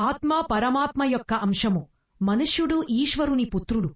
ఆత్మ పరమాత్మ యొక్క అంశము. మనుష్యుడు ఈశ్వరుని పుత్రుడు.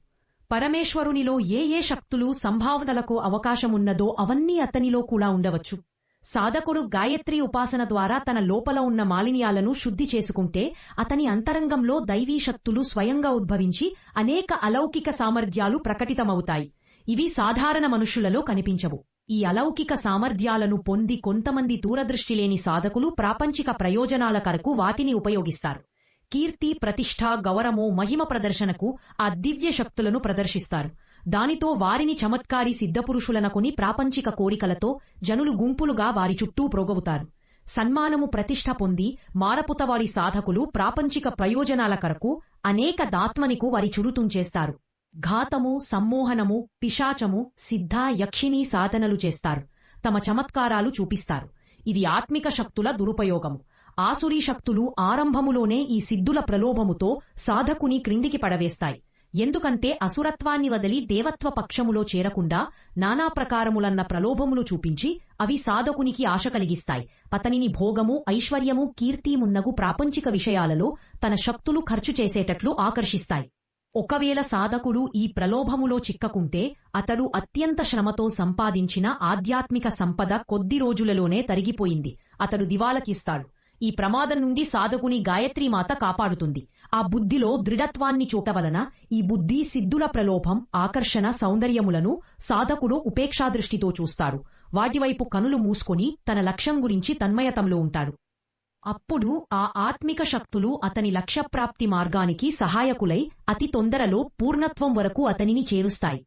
పరమేశ్వరునిలో ఏ ఏ శక్తులు సంభావనలకు అవకాశమున్నదో అవన్నీ అతనిలో కూడా ఉండవచ్చు. సాధకుడు గాయత్రి ఉపాసన ద్వారా తన లోపల ఉన్న మాలిన్యాలను శుద్ధి చేసుకుంటే అతని అంతరంగంలో దైవీ శక్తులు స్వయంగా ఉద్భవించి అనేక అలౌకిక సామర్థ్యాలు ప్రకటితమవుతాయి. ఇవి సాధారణ మనుషులలో కనిపించవు. ఈ అలౌకిక సామర్థ్యాలను పొంది కొంతమంది దూరదృష్టిలేని సాధకులు ప్రాపంచిక ప్రయోజనాల కొరకు వాటిని ఉపయోగిస్తారు. కీర్తి ప్రతిష్ట గౌరవము మహిమ ప్రదర్శనకు ఆ దివ్య శక్తులను ప్రదర్శిస్తారు. దానితో వారిని చమత్కారి సిద్ధపురుషులనకుని ప్రాపంచిక కోరికలతో జనులు గుంపులుగా వారి చుట్టూ ప్రోగవుతారు. సన్మానము ప్రతిష్ఠ పొంది మారపుతవారి సాధకులు ప్రాపంచిక ప్రయోజనాల కొరకు అనేక దాత్మనికు వారి చురుతుం చేస్తారు. ఘాతము సమ్మోహనము పిశాచము సిద్ధ యక్షిణీ సాధనలు చేస్తారు. తమ చమత్కారాలు చూపిస్తారు. ఇది ఆత్మిక శక్తుల దురుపయోగము. ఆసురీ శక్తులు ఆరంభములోనే ఈ సిద్ధుల ప్రలోభముతో సాధకుని క్రిందికి పడవేస్తాయి. ఎందుకంటే అసురత్వాన్ని వదిలి దేవత్వ పక్షములో చేరకుండా నానా ప్రకారములన్న ప్రలోభములు చూపించి అవి సాధకునికి ఆశ కలిగిస్తాయి. పతనిని భోగము ఐశ్వర్యము కీర్తి మున్నగు ప్రాపంచిక విషయాలలో తన శక్తులు ఖర్చు చేసేటట్లు ఆకర్షిస్తాయి. ఒకవేళ సాధకుడు ఈ ప్రలోభములో చిక్కకుంటే అతడు అత్యంత శ్రమతో సంపాదించిన ఆధ్యాత్మిక సంపద కొద్ది రోజులలోనే తరిగిపోయింది. అతడు దివాలకిస్తాడు ఈ ప్రమాదం నుండి సాధకుని గాయత్రీమాత కాపాడుతుంది. ఆ బుద్ధిలో దృఢత్వాన్ని చూటవలన ఈ బుద్ధి సిద్ధుల ప్రలోభం ఆకర్షణ సౌందర్యములను సాధకుడు ఉపేక్షాదృష్టితో చూస్తాడు. వాటివైపు కనులు మూసుకొని తన లక్ష్యం గురించి తన్మయతంలో ఉంటాడు. అప్పుడు ఆ ఆత్మిక శక్తులు అతని లక్ష్యప్రాప్తి మార్గానికి సహాయకులై అతి తొందరలో పూర్ణత్వం వరకు అతనిని చేరుస్తాయి.